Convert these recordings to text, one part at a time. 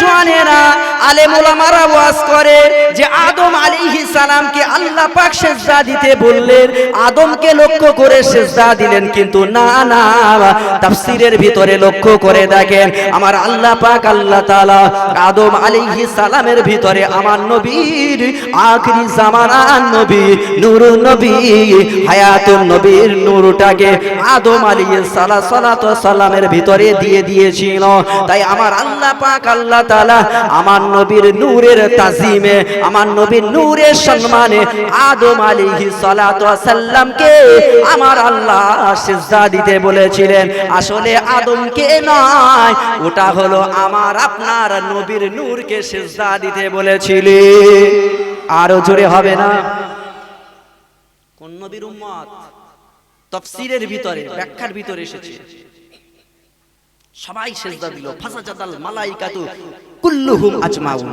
জওয়ানেরা ভিতরে লক্ষ্য করে দেখেন, আমার আল্লাহ পাক, আল্লাহ আদম সালামের ভিতরে আমার নবীর আখরি জামানার নবী নবী নবীর আদম আলাইহিস সালাতু সালামের ভিতরে দিয়ে দিয়েছিল। তাই আমার আল্লাহ পাক, আল্লাহ তাআলা আমার নবীর নূরের তাজিমে, আমার নবীর নূরের সম্মানে আদম আলাইহিস সালাতু সাল্লামকে আমার আল্লাহ সিজদা দিতে বলেছিলেন। আসলে আদমকে নয়, ওটা হলো আমার আপনার নবীর নূরকে সিজদা দিতে বলেছিলেন আরও জোরে হবে না? কোন নবীর উম্মত তফসিরের ভিতরে, ব্যাখ্যার ভিতরে এসেছে। সবাই সেজদা দিল। ফাসাজাদাল মালাইকাতু কুল্লুহুম আজমাউন।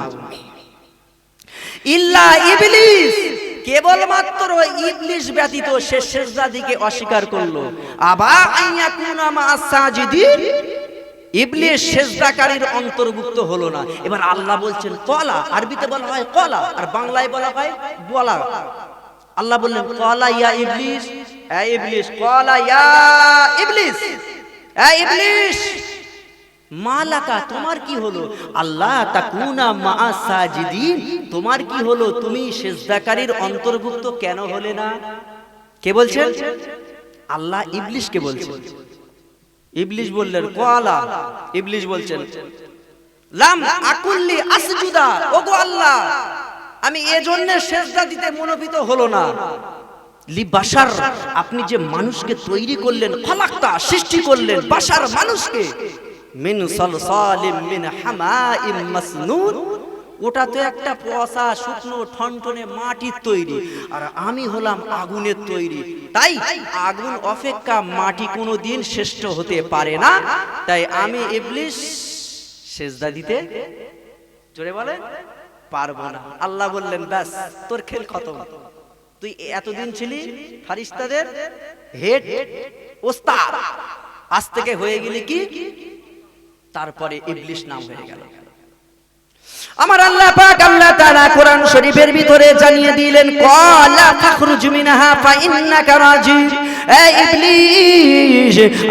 ইল্লা ইবলিস কেবলমাত্র ইবলিস ব্যতীত সে সেজদা দিকে অস্বীকার করল। আবা আইয়াকুনা মা সাজিদিন ইবলিস সেজদাকারীর অন্তর্ভুক্ত হলো না। এবার আল্লাহ বলছেন কলা আরবিতে বলা হয় কলা আর বাংলায় বলা হয় বলা। আল্লাহ বললেন কলা ইয়া ইবলিস এ ইবলিস কলা ইয়া ইবলিস এ ইবলিস। মালাকা, তোমার কি হলো? আল্লাহ তাকুনা মা সাজিদিন, তোমার কি হলো? তুমি সেজদাকারীর অন্তর্ভুক্ত কেন হলে না? কে বলছেন? আল্লাহ ইবলিশকে বলছেন। ইবলিশ বললেন, কোয়ালা। ইবলিশ বলছেন, লাম আকুল্লি আসজুদা। ওগো আল্লাহ, আমি এজন্য সেজদা দিতে মনোভীত হলো না। লি বাশার, আপনি যে মানুষকে তৈরি করলেন, খলাক্তা, সৃষ্টি করলেন বাসার মানুষকে মিন সালসালিম মিন হামাইম মাসনুন। ওটা তো একটা পচা, শুকনো, ঠনঠনে মাটির তৈরি। আর আমি হলাম আগুনের তৈরি। তাই আগুন অপেক্ষা মাটি কোনো দিন শ্রেষ্ঠ হতে পারে না। তাই আমি ইবলিশ সেজদা দিতে জোরে বলে পারব না। আল্লাহ বললেন, ব্যাস, তোর খেল খতম। তুই এতদিন ছিলি ফারিস্তাদের হেড ওস্তাদ। আজ থেকে হয়ে গেলি কি? তারপরে ইবলিশ নাম হয়ে গেল। আমার আল্লাহ পাক আল্লাহ তাআলা কোরআন শরীফের ভিতরে জানিয়ে দিলেন ক্বালা তাখরুজু মিনহা ফা ইন্নাকা রাজিম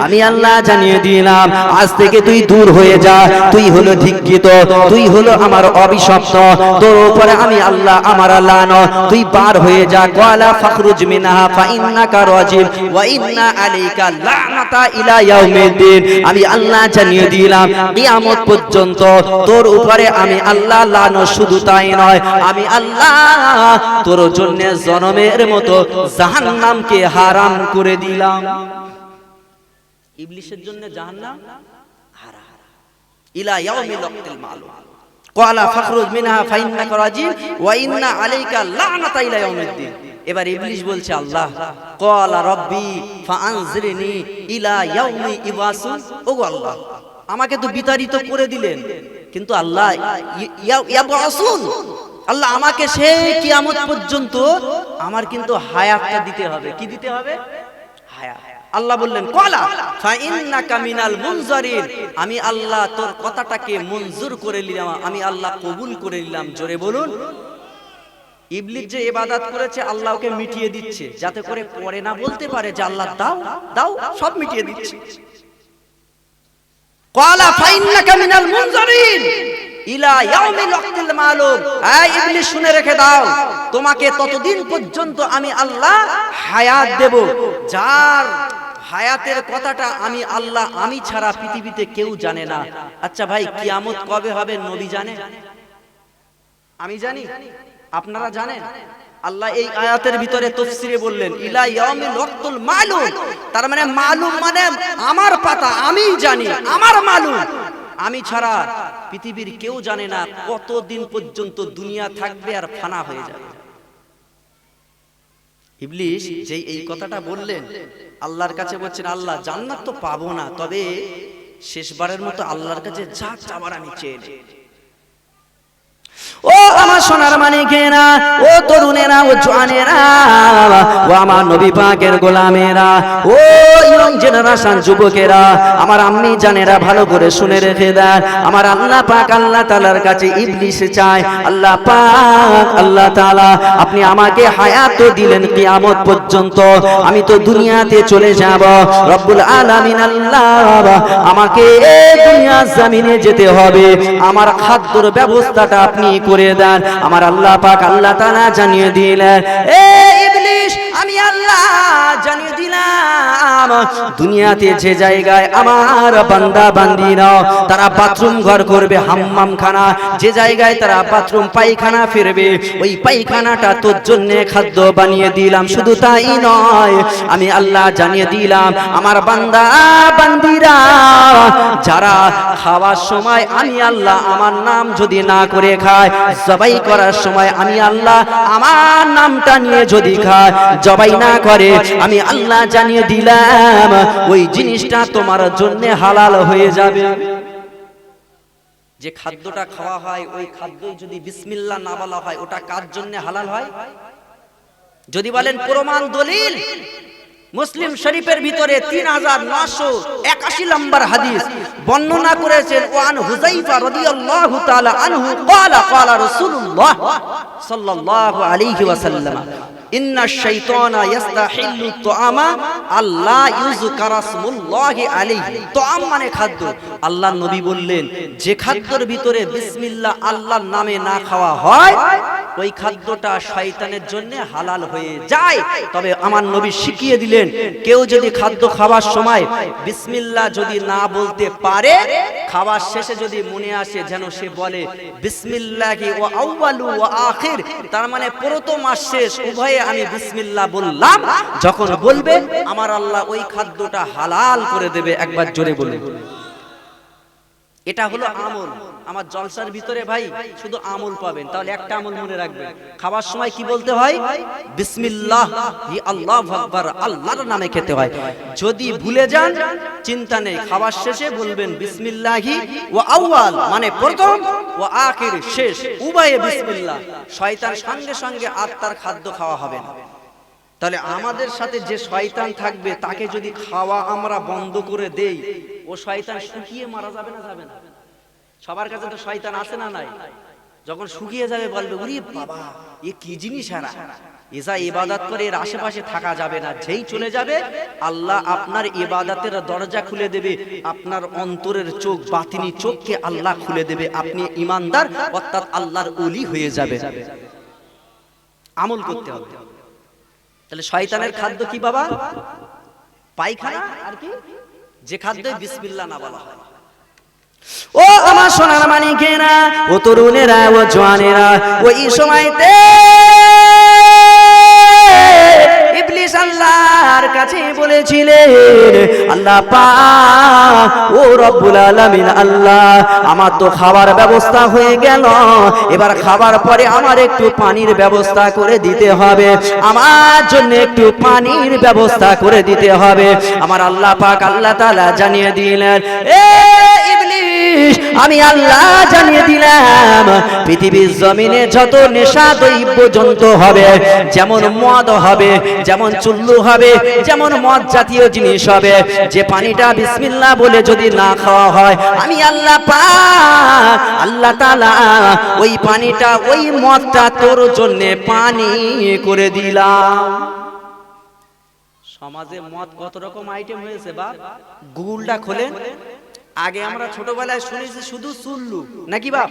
আমি আল্লাহ জানিয়ে দিলাম, আজ থেকে তুই দূর হয়ে যা, তুই হলো ধিক্কিত তুই হলো আমার অভিশপ্ত, তোর উপরে আমি আল্লাহ আমার লান তুই বার হয়ে যা, ক্বালা ফাখরুজ মিনহা ফা ইন্নাকা রাজিম ওয়া ইন্না আলাইকা লানাতা ইলা ইয়াউমিদ্দিন। আমি আল্লাহ জানিয়ে দিলাম, কিয়ামত পর্যন্ত তোর উপরে আমি আল্লাহ লানো, শুধু তাই নয়, আমি আল্লাহ তোর জন্য জনমের মতো জাহান্নামকে হারাম করে দিলাম। ইবলিশের জন্য জাহান্নাম হারাম ইলা ইয়াউমিল ওয়াক্তিল মালুম। ক্বালা ফাখরুজ মিনহা ফাইন্নাকা রাজিম ওয়া ইন্না আলাইকা লানাতা ইলা ইয়াউমিদ্দিন। এবার ইবলিশ বলছে আল্লাহ ক্বালা রাব্বি ফাআনজিরনি ইলা ইয়াউমি ইবাসুন ওগো আল্লাহ আমাকে তো বিতাড়িত করে দিলেন কিন্তু আল্লাহ ইয়া- ইয়াবআসুন। আল্লাহ আমাকে সেই কিয়ামত পর্যন্ত আমার কিন্তু হায়াতটা দিতে হবে। কি দিতে হবে? আল্লাহ বললেন, কলা, ফাইন্নাকা মিনাল মুনজারিন। আমি আল্লাহ তোর কথাটাকে মঞ্জুর করে নিলাম, আমি আল্লাহ কবুল করে নিলাম। জোরে বলুন। ইবলিস যে ইবাদত করেছে আল্লাহ ওকে মিটিয়ে দিচ্ছে, যাতে করে পরে না বলতে পারে যে আল্লাহ, দাও দাও, সব মিটিয়ে দিচ্ছে। কলা, ফাইন্নাকা মিনাল মুনজারিন। ইলা ইয়াউমিল শুনে রেখে দাও। তোমাকে ততদিন পর্যন্ত আমি আল্লাহ হায়াত দেব। যার হায়াতের কথাটা আমি আল্লাহ, আমি ছাড়া পৃথিবীতে কেউ জানে না। আচ্ছা ভাই, কিয়ামত কবে হবে, নবী জানে? আমি জানি। আপনারা জানেন। আল্লাহ এই আয়াতের ভিতরে তফসিরে বললেন, ইলা ইয়াউমিল ওয়াক্তুল মালুম। তার মানে মালুম মানে আমার পাতা আমি জানি, আমার মালুম। আমি ছাড়া পৃথিবীর কেউ জানে না কতদিন পর্যন্ত দুনিয়া থাকবে আর ফানা হয়ে যাবে ইবলিশ যে এই কথাটা বললেন, আল্লাহর কাছে বলছেন, আল্লাহ, জান্নাত তো পাবো না, তবে শেষবারের মতো আল্লাহর কাছে যা চাবার আমি চেয়ে। ও আমার সোনার মানিকেরা ও তরুণেরা, ও জোয়ানেরা, ও আমার নবী পাকের গোলামেরা, ও ইয়ং জেনারেশন যুবকেরা, আমার আম্মি জানেরা ভালো করে শুনে রেখে দেন আমার আল্লাহ পাক আল্লাহ তাআলার কাছে ইবলিস চায়, আল্লাহ পাক, আল্লাহ তাআলা, আপনি আমাকে হায়াত তো দিলেন কিয়ামত পর্যন্ত, আমি তো দুনিয়াতে চলে যাব। রব্বুল আলামিন আল্লাহ, আমাকে এই দুনিয়ার জমিনে যেতে হবে। আমার খাদ্যর ব্যবস্থাটা আপনি করে দেন আমার আল্লাহ পাক আল্লাহ তানা জানিয়ে দিলেন এ ইবলিশ আমি জানিয়ে দিলাম, দুনিয়াতে যে জায়গায় আমার বান্দা বান্দিরা তারা বাথরুম ঘর করবে হাম্মাম খানা যে জায়গায় তারা বাথরুম, পায়খানা ফিরবে, ওই পায়খানাটা তোর জন্য খাদ্য বানিয়ে দিলাম। শুধু তাই নয়, আমি আল্লাহ জানিয়ে দিলাম, আমার বান্দা, বান্দিরা, যারা খাওয়ার সময় আমি আল্লাহ আমার নাম যদি না করে খায়, জবাই করার সময় আমি আল্লাহ আমার নামটা নিয়ে যদি খায়, জবাই না করে আমি আল্লাহ জানিয়ে দিলাম, ওই জিনিসটা তোমার জন্য হালাল হয়ে যাবে। যে খাদ্যটা খাওয়া হয়, ওই খাদ্যই যদি বিসমিল্লাহ না বলা হয়, ওটা কার জন্য হালাল হয়? যদি বলেন প্রমাণ দলিল, মুসলিম শরীফের ভিতরে তিন হাজার নশো একাশি নম্বর হাদিস বর্ণনা করেছেন, ওয়ান হুজাইফা রাদিয়াল্লাহু তাআলা আনহু, ক্বালা ক্বালা রাসূলুল্লাহ সাল্লাল্লাহু আলাইহি ওয়াসাল্লাম। মানে খাদ্য। হালাল হয়ে যায়। তবে আমার নবী শিখিয়ে দিলেন, কেউ যদি খাদ্য খাওয়ার সময় বিসমিল্লাহ যদি না বলতে পারে, খাওয়ার শেষে যদি মনে আসে যেন সে বলে আখির তার মানে প্রথম আর শেষ, উভয়ে আমি বিসমিল্লাহ বললাম, যখন বলবে, আমার আল্লাহ ওই খাদ্যটা হালাল করে দেবে, একবার জোরে বলে এটা হলো আমল। আমার জলসার ভিতরে ভাই শুধু আমল পাবেন। তাহলে একটা আমল মনে রাখবেন। খাবার সময় কি বলতে হয়? বিসমিল্লাহ। হি আল্লাহ আকবার। আল্লাহর নামে খেতে হয়। যদি ভুলে যান চিন্তা নেই। খাবার শেষে বলবেন বিসমিল্লাহি ও আউয়াল। মানে প্রথম ও আখির শেষ। উভয়ে বিসমিল্লাহ। শয়তান সঙ্গে সঙ্গে আত্মার খাদ্য খাওয়া হবে না। তাহলে আমাদের সাথে যে শয়তান থাকবে, তাকে যদি খাওয়া আমরা বন্ধ করে দেই, ও শয়তান শুকিয়ে মারা যাবে না যাবে না? সবার কাছে তো শয়তান আছে না নাই? যখন শুকিয়ে যাবে বলবে, উরি বাবা, এ কি জিনিস হারা? এসা ইবাদত করে এর আশেপাশে থাকা যাবে না। যেই চলে যাবে, আল্লাহ আপনার ইবাদতের দরজা খুলে দেবে। আপনার অন্তরের চোখ, বাতিনি চোখকে আল্লাহ খুলে দেবে। আপনি ইমানদার, অর্থাৎ আল্লাহর ওলি হয়ে যাবে। আমল করতে হবে। তাহলে শয়তানের খাদ্য কি বাবা? পায়খানা আর কি? যে খাদ্য বিসমিল্লাহ না বলা হয়। ও আমার সোনার মানিকেরা ও তরুণেরা ও জোয়ানেরা ওই সময়তে আল্লাহর কাছে বলেছিলেন, আল্লাহ পাক, ও রব্বুল আলামিন, আল্লাহ, আমার তো খাবার ব্যবস্থা হয়ে গেল। এবার খাবার পরে আমার একটু পানির ব্যবস্থা করে দিতে হবে। আমার জন্য একটু পানির ব্যবস্থা করে দিতে হবে। আমার আল্লাহ পাক আল্লাহ তাআলা জানিয়ে দিলেন, এ ইবলিস আমি আল্লাহ জানিয়ে দিলাম, পৃথিবীর জমিনে যত নেশা দৈব্য জন্তু হবে, যেমন মদ হবে, যেমন চুল্লু হবে, যেমন মদ জাতীয় জিনিস হবে, যে পানিটা বিসমিল্লাহ বলে যদি না খাওয়া হয়, আমি আল্লাহ পা আল্লাহ তালা ওই পানিটা, ওই মদটা তোর জন্য পানি করে দিলাম। সমাজে মদ কত রকম আইটেম হয়েছে বা গুগলটা খোলেন। আগে আমরা ছোটবেলায় শুনেছি শুধু চুল্লু নাকি বাপ?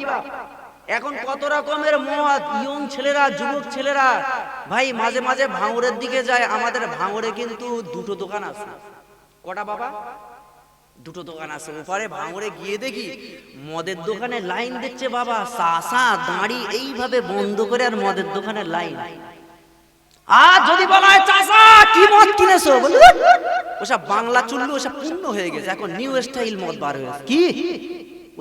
এখন কত রকমের মদ, ইয়ং ছেলেরা, যুবক ছেলেরা। ভাই, মাঝে মাঝে ভাঙড়ের দিকে যায়। আমাদের ভাঙড়ে কিন্তু দুটো দোকান আছে। কটা বাবা? দুটো দোকান আছে। ওপারে ভাঙড়ে গিয়ে দেখি মদের দোকানে লাইন দেখছে বাবা। চাষা দাঁড়ি, এইভাবে বন্ধ করে আর মদের দোকানে লাইন। আর যদি বলা হয় চাষা কি মদ কিনেছো? বলি ওসব বাংলা চুল্লু ওসব পূর্ণ হয়ে গেছে। এখন নিউ স্টাইল মদ বার হয়েছে। কি?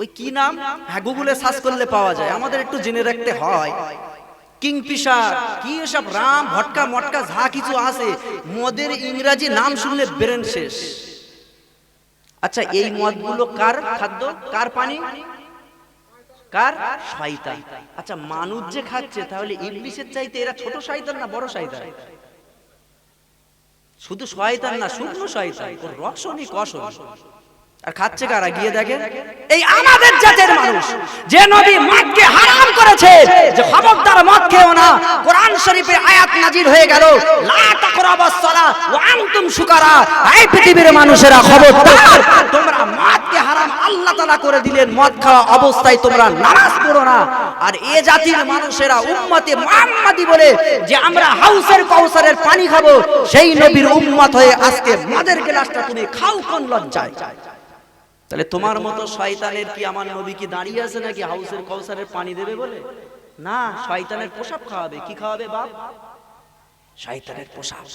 ওই কি নাম? হ্যাঁ গুগলে সার্চ করলে পাওয়া যায়। আমাদের একটু জেনে রাখতে হয়। কিংফিশার কি এসব রাম ভটকা মটকা যা কিছু আছে মদের ইংরাজি নাম শুনলে ব্রেন শেষ। আচ্ছা এই মদগুলো কার খাদ্য? কার পানি? কার? শয়তান। আচ্ছা মানুষ যে খাচ্ছে, তাহলে ইংলিশের চাইতে এরা ছোট শয়তান না বড় শয়তান? শুধু শয়তান না, শুকনো শয়তান। ওর রসনই কসন আর খাচ্ছে কারা? গিয়ে দেখেন। এই আমাদের জাতের মানুষ যে নবী মদকে হারাম করেছে যে খবরদার মদ খেও না কোরআন শরীফে আয়াত নাজির হয়ে গেল। লা তাকরাবাস সালাহ ওয়া আনতুম সুকারা এই পৃথিবীর মানুষেরা খবরদার। তোমরা মদকে হারাম আল্লাহ তাআলা করে দিলেন। মদ খাওয়া অবস্থায় তোমরা নামাজ পড়ো না। আর এ জাতির মানুষেরা উম্মতে মুহাম্মাদি বলে যে আমরা হাউসের কাউসারের পানি খাব সেই নবীর উম্মত হয়ে আজকে মদের গ্লাসটা তুমি খাও কোন লজ্জায়? তাহলে তোমার মতো শয়তানের কি আমার নবী কি দাঁড়িয়ে আছে নাকি হাউসের কৌসারের পানি দেবে বলে? না শয়তানের পোশাক খাওয়াবে। কি খাওয়াবে বাপ? শয়তানের পোশাক।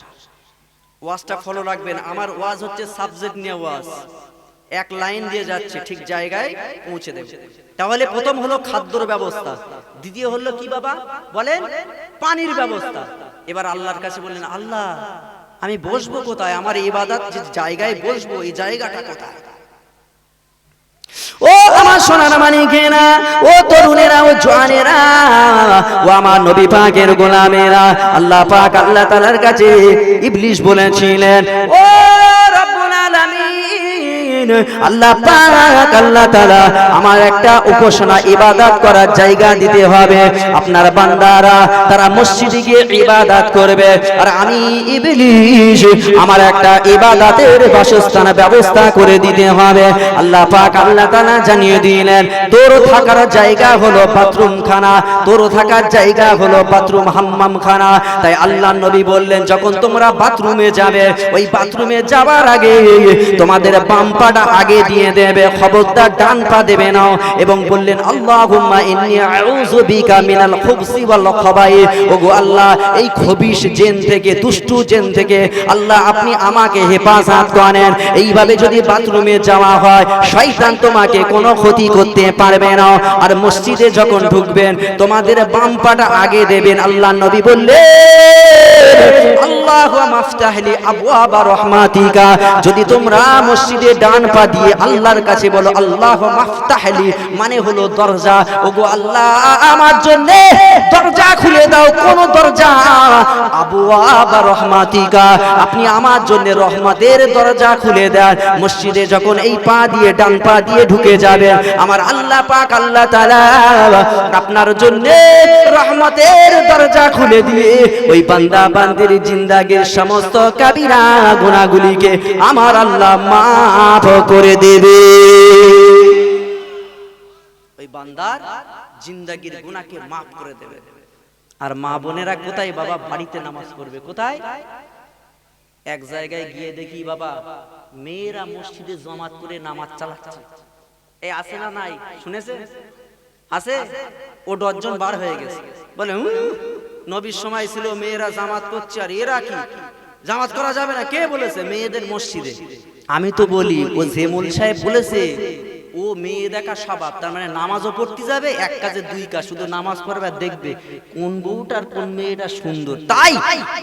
ওয়াজটা ফলো রাখবেন। আমার ওয়াজ হচ্ছে সাবজেক্ট নিয়ে ওয়াজ। এক লাইন দিয়ে যাচ্ছে ঠিক জায়গায় পৌঁছে দেবে। তাহলে প্রথম হলো খাদ্যর ব্যবস্থা। দ্বিতীয় হলো কি বাবা? বলেন পানির ব্যবস্থা। এবার আল্লাহর কাছে বললেন আল্লাহ আমি বসবো কোথায়? আমার ইবাদত যে জায়গায় বসবো এই জায়গাটা কোথায়? ও আমার সোনার মানিকেরা ও তরুণেরা, ও জোয়ানেরা, ও আমার নবী পাকের গোলামেরা, আল্লাহ পাক আল্লাহ তাআলার কাছে ইবলিশ বলেছিলেন, ও রব্বুল আলামিন। আমার একটা বাসস্থান ব্যবস্থা করে দিতে হবে। আল্লাহ পাক, আল্লাহ জানিয়ে দিলেন, তোর থাকার জায়গা হলো তোর থাকার জায়গা হলো বাথরুম হাম্মাম খানা তাই আল্লাহ নবী বললেন, যখন তোমরা বাথরুমে যাবে, ওই বাথরুমে যাওয়ার আগে তোমাদের বাম পাটা আগে দিয়ে দেবে, খবরদার ডান পা দেবে না এবং বললেন, আল্লাহুম্মা আউযু বিকা মিনাল খুবসি ওয়াল খবাই ওগো আল্লাহ, এই খবিশ জেন থেকে দুষ্টু জেন থেকে আল্লাহ আপনি আমাকে হেফাজত করেন। এইভাবে যদি বাথরুমে যাওয়া হয়, শয়তান তোমাকে কোনো ক্ষতি করতে পারবে না। আর মসজিদে যখন ঢুকবেন, তোমাদের বাম পাটা আগে দেবেন। আল্লাহ নবী বললেন আল্লাহ মাফতাহলি আবওয়াবা রহমাতিকা। যদি তোমরা মসজিদে ডান পা দিয়ে আল্লাহর কাছে বলো, আল্লাহ মাফতাহলি মানে হলো দরজা। ওগো আল্লাহ, আমার জন্য দরজা খুলে দাও। কোন দরজা। আবওয়াবা রহমাতিকা, আপনি আমার জন্য রহমতের দরজা খুলে দেন। মসজিদে যখন এই পা দিয়ে, ডান পা দিয়ে ঢুকে যাবেন, আমার আল্লাহ পাক, আল্লাহ তাআলা আপনার জন্য রহমতের দরজা খুলে দিয়ে, ওই বান্দা বান্দির জিন্দাগির সমস্ত কাবিরা গুনাহগুলিকে আমার আল্লাহ মাফ করে দেবে। ওই বান্দার জিন্দাগির গুনাহকে মাফ করে দেবে। আর মা বোনেরা কোথায় বাবা? বাড়িতে নামাজ কোথায়? এক জায়গায় গিয়ে দেখি বাবা, মেয়েরা মসজিদে জমাত করে নামাজ চালাচ্ছে। এই আছে না নাই? শুনেছে? আছে? ও দশজন বার হয়ে গেছে। বলে নবীর সময় ছিল, মেয়েরা জামাত করছে, আর এরা কি? জামাত করা যাবে না? কে বলেছে? মেয়েদের মসজিদে। আমি তো বলি ও জেমুল সাহেব বলেছে ও মেয়ে দেখা স্বভাব তার মানে নামাজও পড়তে যাবে এক কাজে দুই কাজ শুধু নামাজ পড়বে আর দেখবে কোন বউটার কোন মেয়েটা সুন্দর। তাই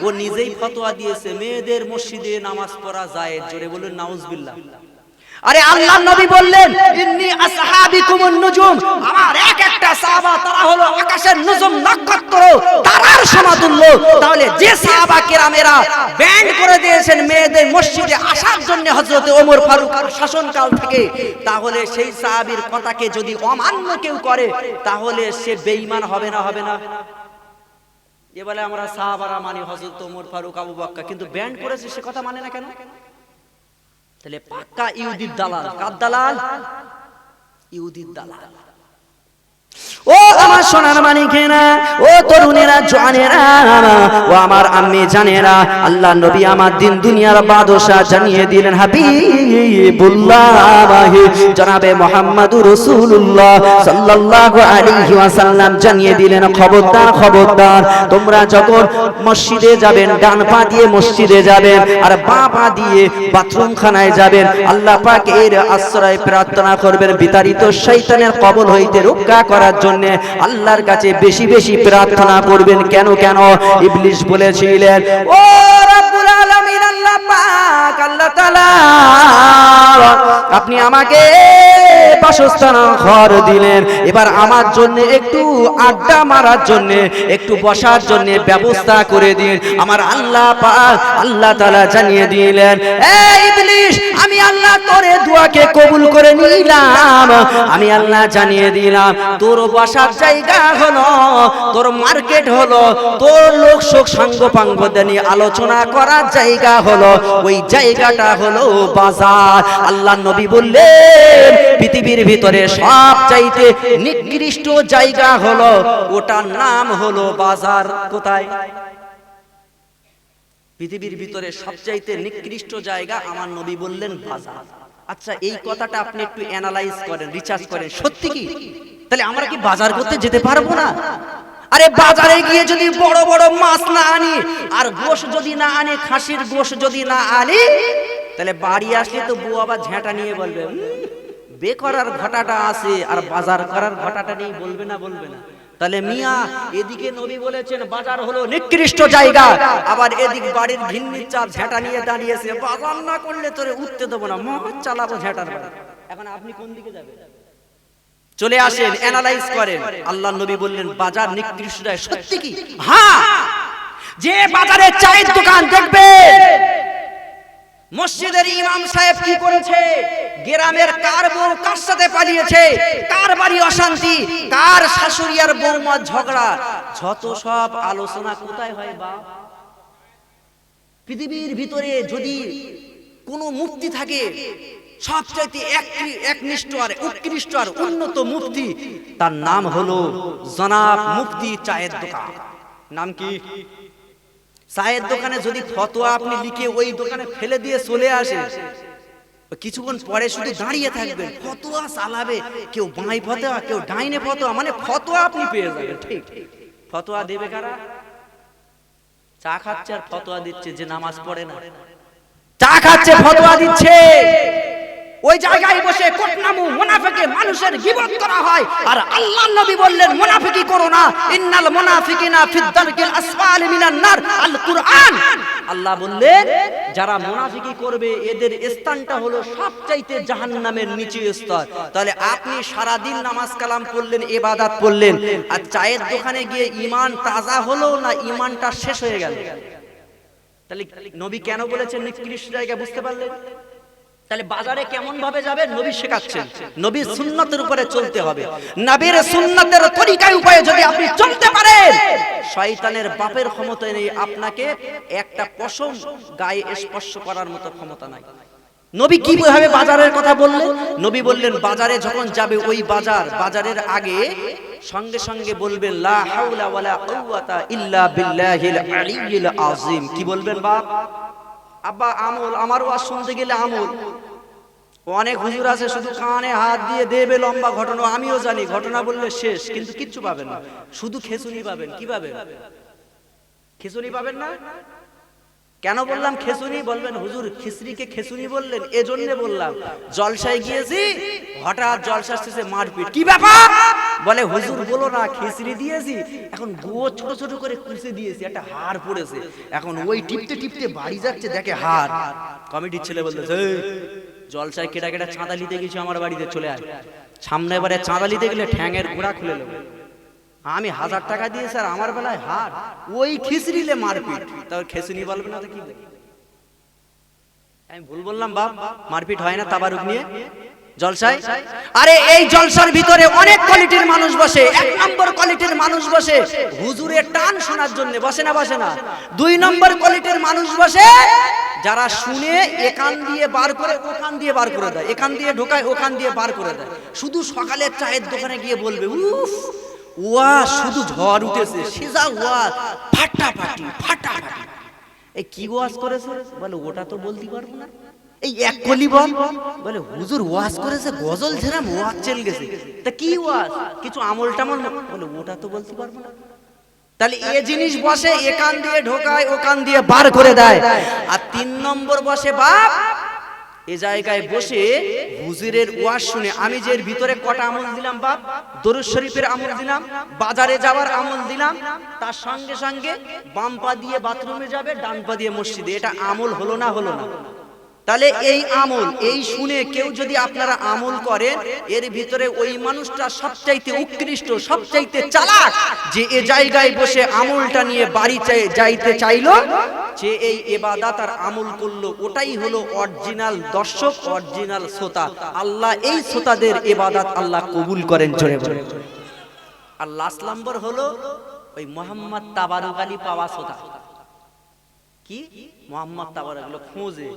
ও নিজেই ফতোয়া দিয়েছে মেয়েদের মসজিদে নামাজ পড়া যায় জোরে বলে নাউজবিল্লাহ। আরে আল্লাহ নবী বললেন, ইন্নি আসহাবিকুমুন নুজুম আমার এক একটা সাহাবা, তারা হলো আকাশের নজম নক্ষত্র, তারার সমাতুল্য। তাহলে যে সাহাবা কেরামেরা ব্যান্ড করে দিয়েছেন মেয়েদের মসজিদে আসার জন্য হযরত ওমর ফারুক শাসনকাল থেকে, তাহলে সেই সাহাবীর কথাকে যদি অমান্য কেউ করে, তাহলে সে বেঈমান হবে না হবে না। এ বলে আমরা সাহাবারা মানি হযরত ওমর ফারুক, আবু বক্কা, কিন্তু ব্যান্ড করেছে সে কথা মানে না কেন? তাহলে পাক্কা ইহুদির দালাল কার দালাল? ইহুদির দালাল। ও আমার সোনার মানিকেরা ও তরুণেরা ও আমার আম্মি জানেরা, আল্লাহ নবী আমার দিন দুনিয়ার বাদশা জানিয়ে দিলেন জনাবে মোহাম্মদুর রাসূলুল্লাহ সাল্লাল্লাহু আলাইহি ওয়াসাল্লাম জানিয়ে দিলেন, খবরদার খবরদার, তোমরা যখন মসজিদে যাবেন, ডান পা দিয়ে মসজিদে যাবেন, আর বাঁ পা দিয়ে বাথরুম খানায় যাবেন, আল্লাহ পাক এর আশ্রয় প্রার্থনা করবেন, বিতাড়িত শয়তানের কবল হইতে রক্ষা করার জন্য আল্লাহর কাছে বেশি বেশি প্রার্থনা করবেন। কেন কেন? ইবলিশ বলেছিলেন ও রাব্বুল আল্লাহ তাআলা, আপনি আমাকে বাসস্থান ঘর দিলেন। এবার আমার জন্য একটু আড্ডা মারার জন্য, একটু বসার জন্য ব্যবস্থা করে দিন। আমার আল্লাহ পাক আল্লাহ তাআলা জানিয়ে দিলেন, এই ইবলিস আমি আল্লাহ তোরে দোয়াকে কবুল করে নিলাম। আমি আল্লাহ জানিয়ে দিলাম, তোর বসার জায়গা হলো, তোর মার্কেট হলো, তোর লোক শোক সাঙ্গ পাঙ্গ আলোচনা করার জায়গা হলো। ওই জায়গাটা হলো বাজার। আল্লাহ নবী বললেন, পৃথিবীর ভিতরে সব চাইতে নিকৃষ্ট জায়গা হলো, ওটার নাম হলো বাজার। কোথায়? পৃথিবীর ভিতরে সবচাইতে নিকৃষ্ট জায়গা আমার নবী বললেন বাজার। আচ্ছা এই কথাটা আপনি একটু অ্যানালাইজ করেন রিচার্জ করেন। সত্যি কি? তাহলে আমরা কি বাজার করতে যেতে পারব না? আরে বাজারে গিয়ে যদি বড় বড় মাছ না আনি আর গোশ যদি না আনি খাসির গোশ যদি না আনি তাহলে বাড়ি আসলে তো বউ আবার ঝেঁটা নিয়ে বলবে "উম, বে করার ঘটাটা আছে আর বাজার করার ঘটাটা নেই বলবে না বলবে না। তাহলে মিয়া এদিকে নবী বলেছেন বাজার হলো নিকৃষ্ট জায়গা। আবার এদিক বাড়ির ঘিন্নির চাপ ঝেঁটা নিয়ে দাঁড়িয়েছে বাজার না করলে তোরে উঠতে দেবো না মহৎ চালাবো ঝেঁটার এখন আপনি কোন দিকে যাবেন? চলে আসেন অ্যানালাইজ করেন। আল্লাহ নবী বললেন বাজার নিকৃষ্ট সত্যি কি? হ্যাঁ যে বাজারে চায়ের দোকান দেখবে। মসজিদের ইমাম সাহেব কি করেছে? গ্রামের কার বউ কার সাথে পালিয়েছে? কার বাড়ি অশান্তি? কার শাশুড়ি আর ঝগড়া? যত সব আলোচনা কোথায় হয় বা পৃথিবীর ভিতরে যদি কোনো মুক্তি থাকে সবচাইতে একনিষ্ঠ আর উৎকৃষ্ট আর উন্নত তার নাম হলো জনাব চায়ের দোকান। নাম কি? চায়ের দোকানে যদি আপনি লিখে ওই দোকানে ফেলে দিয়ে চলে কিছুক্ষণ পরে শুধু দাঁড়িয়ে থাকবেন, ফতোয়া চালাবে। কেউ বাঁই ফতোয়া, কেউ ডাইনে ফতোয়া মানে ফতোয়া আপনি পেয়ে যাবেন, ঠিক। ফতোয়া দেবে কারা? চা খাচ্ছে আর ফতোয়া দিচ্ছে, যে নামাজ পড়ে না। চা খাচ্ছে, ফতোয়া দিচ্ছে। ওই জায়গায় বসে কোটনামু মুনাফিকে মানুষের গিবত করা হয়। আর আল্লাহ নবী বললেন, মুনাফিকি করো না। ইন্নাল মুনাফিকিনা ফিদ দারকিল আসফাল মিনান নার। আল কুরআন। আল্লাহ বললেন, যারা মুনাফিকি করবে, এদের স্থানটা হলো সবচাইতে জাহান্নামের নিচু স্তর। তাহলে আপনি সারা দিন নামাজ কালাম পড়লেন, ইবাদত পড়লেন, আর চায়ের দোকানে গিয়ে ঈমান তাজা হলো না ঈমানটা শেষ হয়ে গেল? তাহলে নবী কেন বলেছেন, নিকৃষ্ট জায়গা বুঝতে পারলেন? তাহলে বাজারে কেমন ভাবে যাবে? নবী শেখাচ্ছেন। নবীর সুন্নতের উপরে চলতে হবে। নবীর সুন্নতের তরিকায় উপায়ে যদি আপনি চলতে পারেন শয়তানের বাপের ক্ষমতা নেই আপনাকে একটা পশম গায়ে স্পর্শ করার মতো ক্ষমতা নাই। নবী কীভাবে বাজারের কথা বললেন? নবী বললেন বাজারে যখন যাবে ওই বাজার বাজারের আগে সঙ্গে সঙ্গে বলবেন লা হাওলা ওয়ালা কুওয়াতা ইল্লা বিল্লাহিল আলিয়্যিল আযীম। কি বলবেন বাপ? আব্বা, আমল আমারও আর শুনতে গেলে আমল। অনেক হুজুর আছে, শুধু কানে হাত দিয়ে দেবে লম্বা ঘটনা, আমিও জানি, ঘটনা বললে শেষ, কিন্তু কিচ্ছু পাবেন না। শুধু খেচুনি পাবেন, কি পাবেন? খেচুনি পাবেন না? কেন বললাম খেসুনি বলবেন, হুজুর খিসরিকে খেসুনি বললেন, এজন্য বললাম। জলসায় গিয়েছি, হঠাৎ জলসা শেষে মারপিট কি ব্যাপার? বলে, হুজুর, বলো না খিসরি দিয়েছি, এখন গুয়ো ছোট ছোট করে কুচে দিয়েছি, একটা হাড় পড়েছে। এখন ওই টিপতে টিপতে বাড়ি যাচ্ছে, দেখে হাড়। কমিটির ছেলে বলতেছে জলসায় কেটা কেটা চাঁদা নিতে গেছি, আমার বাড়িতে চলে আয়। সামনে এবারে চাঁদা নিতে গেলে ঠ্যাঙের ঘোড়া খুলে নেব। আমি হাজার টাকা দিয়ে স্যার, আমার বেলায় হার। ওই খিচড়িলে মারপিট। তারপর খেসুনি বলবে না কি? আমি ভুল বললাম, বাপ। মারপিট হয় না তাবারুক নিয়ে। জলসায়? আরে, এই জলসার ভিতরে অনেক কোয়ালিটির মানুষ বসে। এক নম্বর কোয়ালিটির মানুষ বসে। হুজুরের টান শোনার জন্য বসে না বসে না। দুই নম্বর কোয়ালিটির মানুষ বসে, যারা শুনে এখান দিয়ে বার করে, ওখান দিয়ে বার করে দেয়। এখান দিয়ে ঢোকায়, ওখান দিয়ে বার করে দেয়। শুধু সকালে চায়ের দোকানে গিয়ে বলবে, উফ ওয়া, শুধু ঝড় উঠেছে। সিজা ওয়া, ফাটাফাটি ফাটাফাটি। এই কি ওয়াজ করেছে? বলে, ওটা তো বলতে পারব না। এই এক কলি বল, বলে, হুজুর ওয়াজ করেছে, গজল ঝেরাম ওয়াজ চল গেছে। তা কি ওয়াজ? কিছু আমল টামল? বলে, ওটা তো বলতে পারব না। তাহলে এ জিনিস বসে একান দিয়ে ঢোকায় ওকান দিয়ে বার করে দেয়। আর তিন নম্বর বসে বাপ, এ জায়গায় বসে হুজুরের ওয়াজ শুনে আমি যে ভিতরে কটা আমল দিলাম বাপ, দরুদ শরীফের আমল দিলাম, বাজারে যাওয়ার আমল দিলাম, তার সঙ্গে সঙ্গে বাম পা দিয়ে বাথরুমে যাবে, ডান পা দিয়ে মসজিদে। এটা আমল হলো না হলো না? তাহলে এই আমল, এই শুনে কেউ যদি আপনারা আমল করেন এর ভিতরে ওই মানুষটা সবচাইতে উৎকৃষ্ট, সবচাইতে চালাক, যে এ জায়গায় বসে আমলটা নিয়ে বাড়ি যাইতে চাইলো, যে এই এবাদাত আর আমল করল, ওটাই হলো অরিজিনাল দর্শক, অরিজিনাল শ্রোতা। আল্লাহ এই শ্রোতাদের এবাদাত আল্লাহ কবুল করেন, জোরে বলে আর লাস্ট নম্বর হলো ওই মোহাম্মদ তাবারুক আলী পাওয়া শ্রোতা। কি? মোহাম্মদ তাবার এগুলো খোঁজে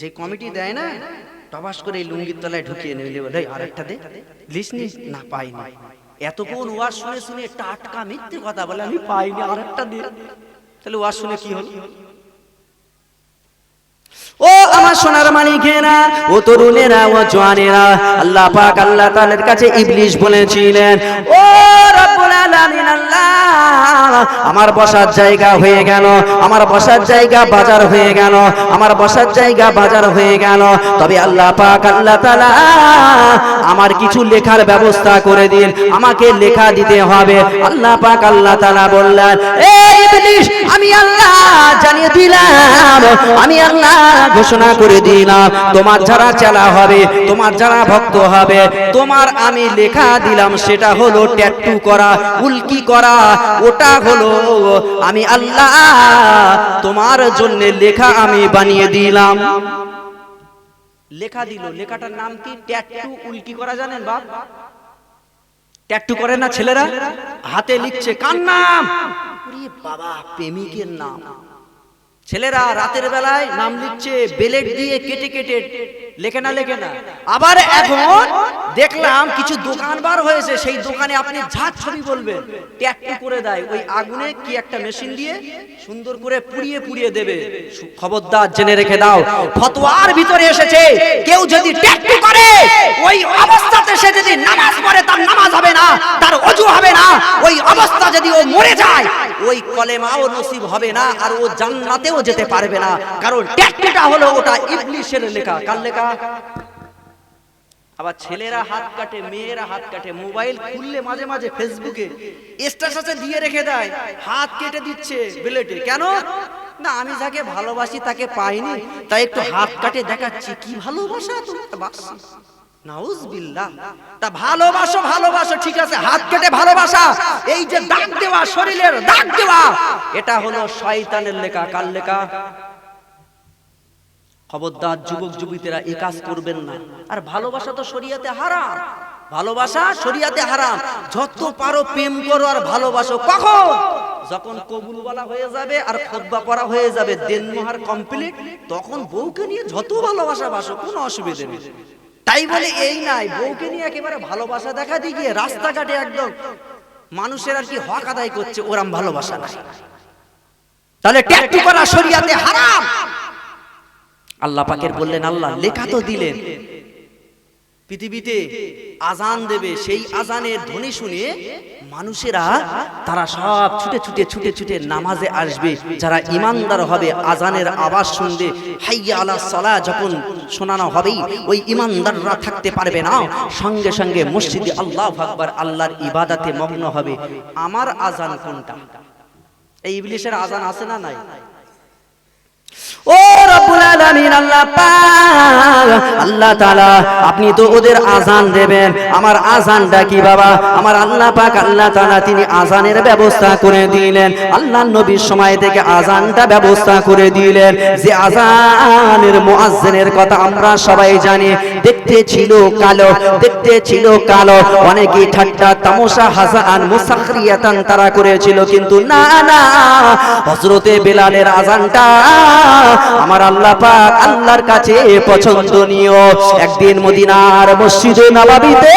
যে কমিটি দেয় না টবাস করে এই লুঙ্গির তলায় ঢুকিয়ে নিলে। বলে আরেকটা দে। লিসনি না পাইনি এতক্ষণ ওয়াজ শুনে শুনে টাটকা মিথ্যে কথা বলে, আমি পাইনি আরেকটা দে। তাহলে ওয়াজ শুনে কি হলো? ও আমার সোনার মানিকেরা ও তরুণেরা, ও জওয়ানেরা আল্লাহ পাক আল্লাহ তাআলার কাছে ইবলিশ বলেছিলেন, ও আল্লাহ, আমার বসার জায়গা হয়ে গেল, আমার বসার জায়গা বাজার হয়ে গেল, আমার বসার জায়গা বাজার হয়ে গেল। তবে আল্লাহ পাক আল্লাহ তাআলা আমার কিছু লেখার ব্যবস্থা করে দিন, আমাকে লেখা দিতে হবে। আল্লাহ পাক আল্লাহ তাআলা বললেন এই আমি আল্লাহ জানিয়ে দিলাম আমি আল্লাহ ঘোষণা করে দিলাম তোমার যারা চেলা হবে, তোমার যারা ভক্ত হবে, তোমার আমি লেখা দিলাম, সেটা হলো ট্যাটু করা, উল্কি করা। ওটা হলো আমি আল্লাহ, তোমার জন্য লেখা আমি বানিয়ে দিলাম। লেখা দিল, লেখাটার নাম কি? ট্যাটু উল্কি করা, জানেন বাপ? ট্যাটু করে না ছেলেরা? হাতে লিখছে, কার নাম? বাবা, প্রেমিকের নাম। ছেলেরা রাতের বেলায় নাম লিখছে বেলেট দিয়ে কেটে কেটে লেখে না লেখে না। আবার এখন দেখলাম কিছু দোকান বার হয়েছে সেই দোকানে আপনি ঝাঁট ছবি বলবেন ট্যাটু করে দেয় ওই আগুনে কি একটা মেশিন দিয়ে সুন্দর করে পুড়িয়ে পুড়িয়ে দেবে। খবরদার জেনে রেখে দাও ফতোয়ার ভিতরে এসেছে কেউ যদি ট্যাটু করে ওই অবস্থাতে সে যদি নামাজ পড়ে তার নামাজ হবে না তার অজু হবে না ওই অবস্থা যদি ও মরে যায় ওই কলেমাও নসিব হবে না আর ও জান্নাতেও যেতে পারবে না। কারণ ট্যাটুটা হলো ওটা ইবলিশের লেখা। কার লেখা? আবার ছেলেরা হাত কাটে, মেয়েরা হাত কাটে, মোবাইল খুললে মাঝে মাঝে ফেসবুকে স্ট্যাটাসে দিয়ে রেখে দেয়, হাত কেটে দিচ্ছে বিলেটে। কেন? না, আমি যাকে ভালোবাসি তাকে পাইনি, তাই একটু হাত কাটে দেখাচ্ছি। কি ভালোবাসা তুমি বাসি। আর ভালোবাসা তো শরিয়াতে হারাম। ভালোবাসা শরিয়াতে হারাম। যত পারো প্রেম করো আর ভালোবাসো। কখন? যখন কবুল বলা হয়ে যাবে আর খোদবা পড়া হয়ে যাবে দেনমোহার কমপ্লিট তখন বউকে নিয়ে যত ভালোবাসা বাসো, কোনো অসুবিধে নেই। তাই বলে এই নাই বউকে নিয়ে একেবারে ভালোবাসা দেখা দিয়ে গিয়ে রাস্তাঘাটে একদম মানুষের আর কি হক আদায় করছে ওরাম ভালোবাসা নাই। তাহলে ট্যাটু করা শরিয়াতে হারাম। আল্লাহ পাকের বললেন আল্লাহ লেখা তো দিলেন। পৃথিবীতে আজান দেবে, সেই আজানের ধ্বনি শুনে মানুষেরা, তারা সব ছুটে ছুটে ছুটে ছুটে নামাজে আসবে। যারা ইমানদার হবে, আজানের আওয়াজ শুনবে। হাইয়া আলা সলা, যখন শোনানো হবেই, ওই ইমানদাররা থাকতে পারবে না। সঙ্গে সঙ্গে মসজিদে আল্লাহ আকবার, আল্লাহর ইবাদাতে মগ্ন হবে। আমার আজান কোনটা? এই ইবলিশের আজান আছে না নাই? ও রব্বুল আলামিন, আল্লাহ পাক, আল্লাহ তাআলা, আপনি তো ওদের আজান দেবেন। আমার আজানটা কি বাবা? আমার আল্লাহ পাক, আল্লাহ তাআলা, তিনি আজানের ব্যবস্থা করে দিলেন। নবীর সময় থেকে আজানটা ব্যবস্থা করে দিলেন। যে আজানের মুয়াজ্জিনের কথা আমরা সবাই জানি, দেখতে ছিল কালো, দেখতে ছিল কালো। অনেকেই ঠাট্টা তামাশা হাসান, মুসাখরিয়াতান তারা করেছিল, কিন্তু না না, হযরতে বেলালের আজানটা আমার আল্লাহ পাক আল্লাহর কাছে পছন্দনীয় একদিন মদিনার মসজিদে নবাবিতে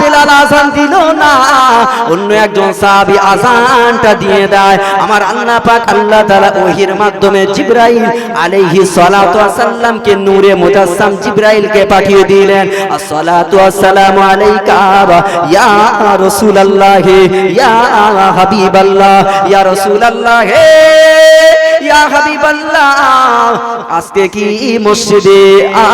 বেলাল আজান দিল না। অন্য একজন সাহাবী আজানটা দিয়ে দেয়। আমার আল্লাহ পাক আল্লাহ তাআলা ওহির মাধ্যমে জিবরাইল আলাইহি সালাতু ওয়াসাল্লামকে নূরে মুজাসসাম জিবরাইলকে পাঠিয়ে দিলেন। আসসালাতু ওয়াসসালামু আলাইকা ইয়া রাসূলুল্লাহ, ইয়া হাবিবাল্লাহ, ইয়া রাসূলুল্লাহ। ইয়া হাবিবাল্লাহ, আজকে কি মসজিদে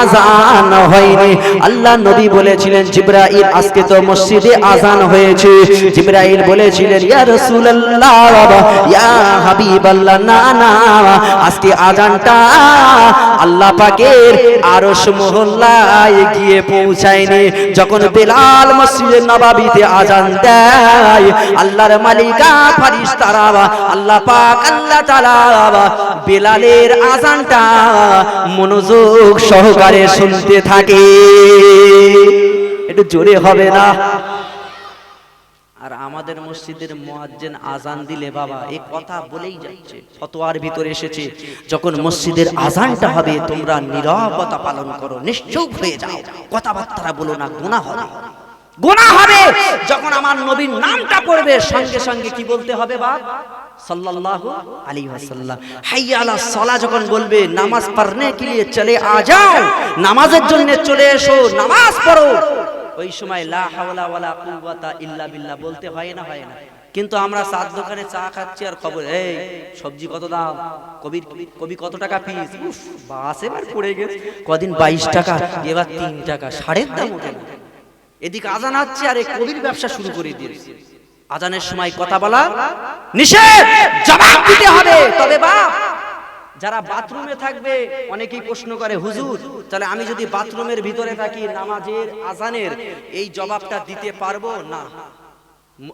আজান হয়নি? আল্লাহ নবী বলেছিলেন, জিব্রাইল, আজকে তো মসজিদে আজান হয়েছে। জিব্রাইল বলেছিলেন, ইয়া রাসূলুল্লাহ, ইয়া হাবিবাল্লাহ, না না, আজকে আজানটা আল্লাহ পাকের আরশ মহল্লায় গিয়ে পৌঁছায়নি। যখন বেলাল মসজিদে নবাবিতে আজান দেয়, আল্লাহর মালিকা ফারিস্তারা আল্লাহ পাক, আল্লাহ তাআলা বেলালের আজানটা মনোযোগ সহকারে শুনতে থাকে। একটু জোরে হবে না? আর আমাদের মসজিদের মুয়াজ্জিন আজান দিলে বাবা এই কথা বলেই যাচ্ছে, ফতোয়ার ভিতরে এসেছে, যখন মসজিদের আজানটা হবে, তোমরা নীরবতা পালন করো, নিশ্চুপ হয়ে যাও কথাবার্তা বলো না হবে। গুনাহ হবে! যখন আমার নবীর নামটা পড়বে, সঙ্গে সঙ্গে কি বলতে হবে বাপ? কিন্তু আমরা চার দোকানে চা খাচ্ছি আর খবর, এই, সবজি কত দাম? কবির, কবি কত টাকা পিস বাস পড়ে গেছে। কদিন বাইশ টাকা, এবার তিন টাকা সাড়ে দাম এদিকে আজান হচ্ছে আর এই কবির ব্যবসা শুরু করে দিয়েছে। আজানের সময় কথা বলা নিষেধ জবাব দিতে হবে। তবে বাপ যারা বাথরুমে থাকবে অনেকেই প্রশ্ন করে হুজুর তাহলে আমি যদি বাথরুমের ভিতরে থাকি নামাজের আজানের এই জবাবটা দিতে পারব? না।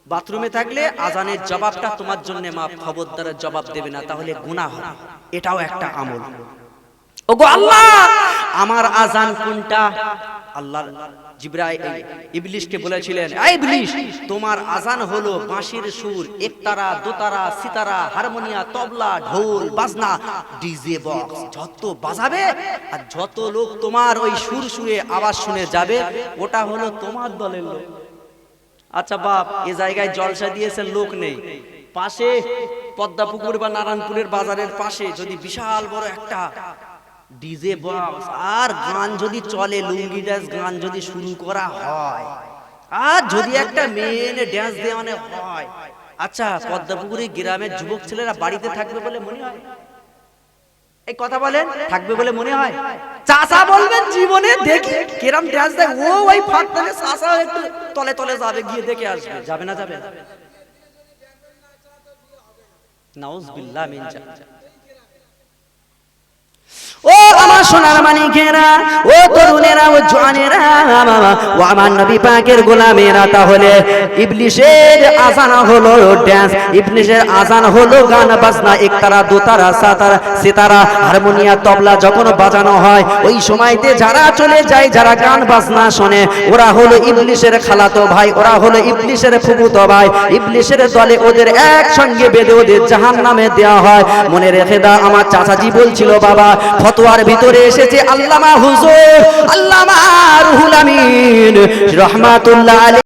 বাথরুমে থাকলে আজানের জবাবটা তোমার জন্য মা খবরদারের জবাব দেবে না। তাহলে গুনাহ। হবে এটাও একটা আমল। ওগো আল্লাহ আমার আজান কোনটা? আল্লাহ ইবলিশকে বলেছিলেন ইবলিশ, তোমার আজান হলো বাঁশির সুর, একতারা, দোতারা, সিতারা, হারমোনিয়া, তবলা, ঢোল, বাজনা, ডিজে বক্স, যত বাজাবে আর যত লোক তোমার ওই সুর সুরে আওয়াজ শুনে যাবে, ওটা হলো তোমার দলের লোক। আচ্ছা বাপ, এ জায়গায় জলসা দিয়েছে লোক নেই। পাশে পদ্মাপুকুর বা নারায়ণপুরের বাজারের পাশে যদি বিশাল বড় একটা ডিজে বক্স আর গান যদি চলে, লুঙ্গি ড্যান্স গান যদি শুরু করা হয়, আর যদি একটা মেয়ে ড্যান্স দেওয়ানে হয় আচ্ছা পদ্মাপুকুরে গ্রামের যুবক ছেলেরা বাড়িতে থাকবে বলে মনে হয়? এই কথা বলেন, থাকবে বলে মনে হয়? চাচা বলবেন, জীবনে দেখি কেরাম ড্যান্স দেখ ও ওই ফাঁক থেকে চাচা একটু তলে তলে যাবে, গিয়ে দেখে আসবে। যাবে না যাবে? নাউজবিল্লাহ মিন জালিক। ও আমার সোনার মানিকেরা ও তরুণেরা, ও জওয়ানেরা ও আমার নবী পাকের গোলামেরা, তাহলে ইবলিশের হলো ড্যান্স ইবলিশের হলো গান, বাজনা, একতারা, দোতারা, সাতারা, সিতারা, হারমোনিয়া, তবলা যখন বাজানো হয়, ওই সময়তে যারা চলে যায়, যারা গান, বাজনা শোনে, ওরা হলো ইবলিশের খালাতো ভাই, ওরা হলো ইবলিশের ফুফুতো ভাই, ইবলিশের দলে ওদের একসঙ্গে বেঁধে ওদের জাহান নামে দেওয়া হয়। মনে রেখে দা আমার চাচাজি বলছিল, বাবা, ফতোয়ার ভিতরে এসেছে আল্লামা হুজুর আল্লামা রুহুল আমিন রহমাতুল্লাহ